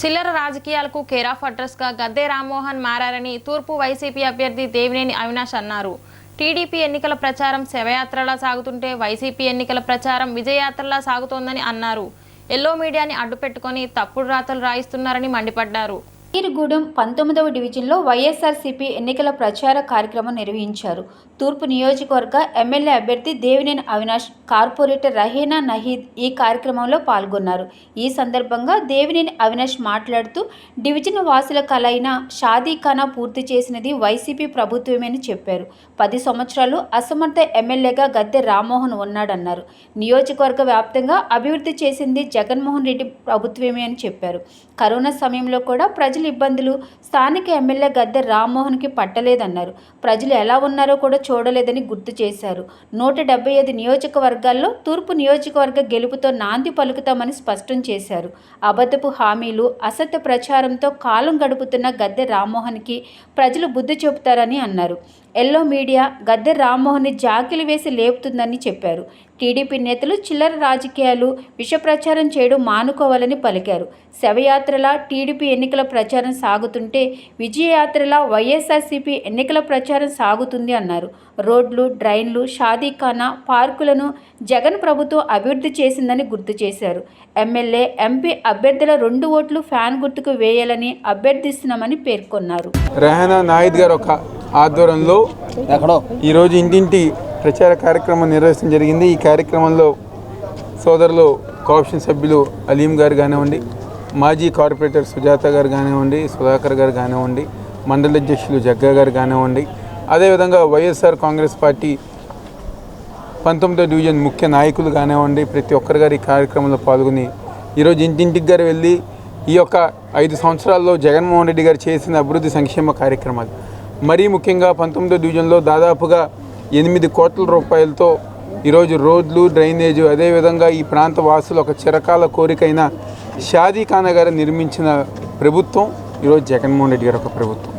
చిల్లర రాజకీయాలకు కేరాఫ్ అడ్రస్గా గద్దె రామ్మోహన్ మారారని తూర్పు వైసీపీ అభ్యర్థి దేవినేని అవినాష్ అన్నారు. టీడీపీ ఎన్నికల ప్రచారం శవయాత్రలా సాగుతుంటే వైసీపీ ఎన్నికల ప్రచారం విజయయాత్రలా సాగుతోందని అన్నారు. ఎల్లో మీడియాని అడ్డుపెట్టుకొని తప్పుడు రాతలు రాయిస్తున్నారని మండిపడ్డారు. ఈరుగూడెం పంతొమ్మిదవ డివిజన్లో వైఎస్ఆర్సీపీ ఎన్నికల ప్రచార కార్యక్రమం నిర్వహించారు. తూర్పు నియోజకవర్గ ఎమ్మెల్యే అభ్యర్థి దేవినేని అవినాష్ కార్పొరేటర్ రహీనా నహీద్ ఈ కార్యక్రమంలో పాల్గొన్నారు. ఈ సందర్భంగా దేవినేని అవినాష్ మాట్లాడుతూ డివిజన్ వాసుల కలైన షాదీఖానా పూర్తి చేసినది వైసీపీ ప్రభుత్వమేని చెప్పారు. పది సంవత్సరాలు అసమర్థ ఎమ్మెల్యేగా గద్దె రామ్మోహన్ ఉన్నాడన్నారు. నియోజకవర్గ వ్యాప్తంగా అభివృద్ధి చేసింది జగన్మోహన్ రెడ్డి ప్రభుత్వమే అని చెప్పారు. కరోనా సమయంలో కూడా ప్రజలు ఇబ్బందులు స్థానిక ఎమ్మెల్యే గద్దె రామ్మోహన్కి పట్టలేదన్నారు. ప్రజలు ఎలా ఉన్నారో కూడా చూడలేదని గుర్తు చేశారు. నూట డెబ్బై ఐదు నియోజకవర్గాల్లో తూర్పు నియోజకవర్గ గెలుపుతో నాంది పలుకుతామని స్పష్టం చేశారు. అబద్ధపు హామీలు అసత్య ప్రచారంతో కాలం గడుపుతున్న గద్దె రామ్మోహన్కి ప్రజలు బుద్ధి చెబుతారని అన్నారు. ఎల్లో మీడియా గద్దె రామ్మోహన్ని జాకిలి వేసి లేపుతుందని చెప్పారు. టీడీపీ నేతలు చిల్లర రాజకీయాలు విష ప్రచారం చేయడం మానుకోవాలని పలికారు. శవయాత్రలా టీడీపీ ఎన్నికల ప్రచారం సాగుతుంటే విజయయాత్రలా వైఎస్ఆర్సీపీ ఎన్నికల ప్రచారం సాగుతుంది అన్నారు. రోడ్లు డ్రైన్లు షాదీఖానా పార్కులను జగన్ ప్రభుత్వం అభివృద్ధి చేసిందని గుర్తు చేశారు. ఎమ్మెల్యే ఎంపీ అభ్యర్థుల రెండు ఓట్లు ఫ్యాన్ గుర్తుకు వేయాలని అభ్యర్థిస్తున్నామని పేర్కొన్నారు. నాయిద్ గారు ఒక ఆధ్వర్యంలో ఎక్కడో. ఈరోజు ఇంటింటి ప్రచార కార్యక్రమం నిర్వహించడం జరిగింది. ఈ కార్యక్రమంలో సోదరులు కోఆప్షన్ సభ్యులు అలీం గారు కానివ్వండి మాజీ కార్పొరేటర్ సుజాత గారు కానివ్వండి సుధాకర్ గారు కానివ్వండి మండల అధ్యక్షులు జగ్గా గారు కానివ్వండి అదేవిధంగా Y S R Congress party పంతొమ్మిదో డివిజన్ ముఖ్య నాయకులు కానివ్వండి ప్రతి ఒక్కరు గారు ఈ కార్యక్రమంలో పాల్గొని ఈరోజు ఇంటింటికి గారు వెళ్ళి ఈ యొక్క ఐదు సంవత్సరాల్లో జగన్మోహన్ రెడ్డి గారు చేసిన అభివృద్ధి సంక్షేమ కార్యక్రమాలు. మరీ ముఖ్యంగా పంతొమ్మిదో డివిజన్లో దాదాపుగా ఎనిమిది కోట్ల రూపాయలతో ఈరోజు రోడ్లు డ్రైనేజు అదేవిధంగా ఈ ప్రాంత వాసులు ఒక చిరకాల కోరికైన షాదీ ఖానా గారు నిర్మించిన ప్రభుత్వం ఈరోజు జగన్మోహన్ రెడ్డి గారు ఒక ప్రభుత్వం.